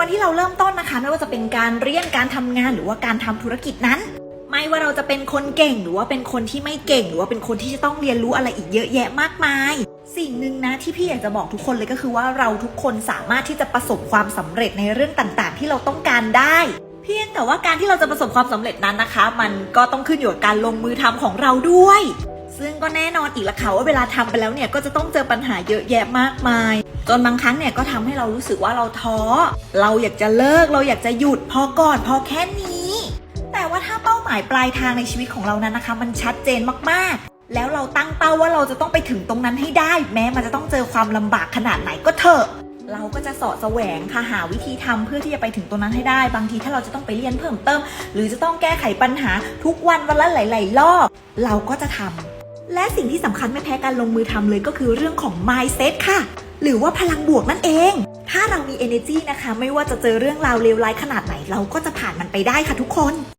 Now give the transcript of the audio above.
วันที่เราเริ่มต้นนะคะไม่ว่าจะเป็นการเรียนการทำงานหรือว่าการทำธุรกิจนั้น ไม่ว่าเราจะเป็นคนเก่งหรือว่าเป็นคนที่ไม่เก่ง หรือว่าเป็นคนที่จะต้องเรียนรู้อะไรอีกเยอะแยะมากมาย สิ่งหนึ่งนะที่พี่อยากจะบอกทุกคนเลยก็คือว่าเราทุกคนสามารถที่จะประสบความสำเร็จในเรื่องต่างๆ ที่เราต้องการได้ เพียงแต่ว่าการที่เราจะประสบความสำเร็จนั้นนะคะ มันก็ต้องขึ้นอยู่กับการลงมือทำของเราด้วย ซึ่งก็แน่นอนอีกละค่ะว่าเวลาทำไปแล้วเนี่ยก็จะต้องเจอปัญหาเยอะแยะมากมาย จนบางครั้งเนี่ยก็ทำให้เรารู้สึกว่าเราท้อ เราอยากจะเลิกเราอยากจะหยุดพอก่อนพอแค่นี้ แต่ว่าถ้าเป้าหมายปลายทางในชีวิตของเรานั้นนะคะ มันชัดเจนมากๆ แล้วเราตั้งเป้าว่าเราจะต้องไปถึงตรงนั้นให้ได้ แม้มันจะต้องเจอความลำบากขนาดไหนก็เถอะเราก็จะสาะแสวงค่ะหาวิธีทำเพื่อที่จะไปถึงตรงนั้นให้ได้ บางทีถ้าเราจะต้องไปเรียนเพิ่มเติม หรือจะต้องแก้ไขปัญหาทุกวันวันละหลาย ๆ รอบ เราก็จะทำ และสิ่งที่สำคัญไม่แพ้การลงมือทำเลยก็คือเรื่องของ mindset ค่ะ หรือว่าพลังบวกนั่นเอง ถ้าเรามี energy นะคะ ไม่ว่าจะเจอเรื่องราวเลวร้ายขนาดไหน เราก็จะผ่านมันไปได้ค่ะทุกคน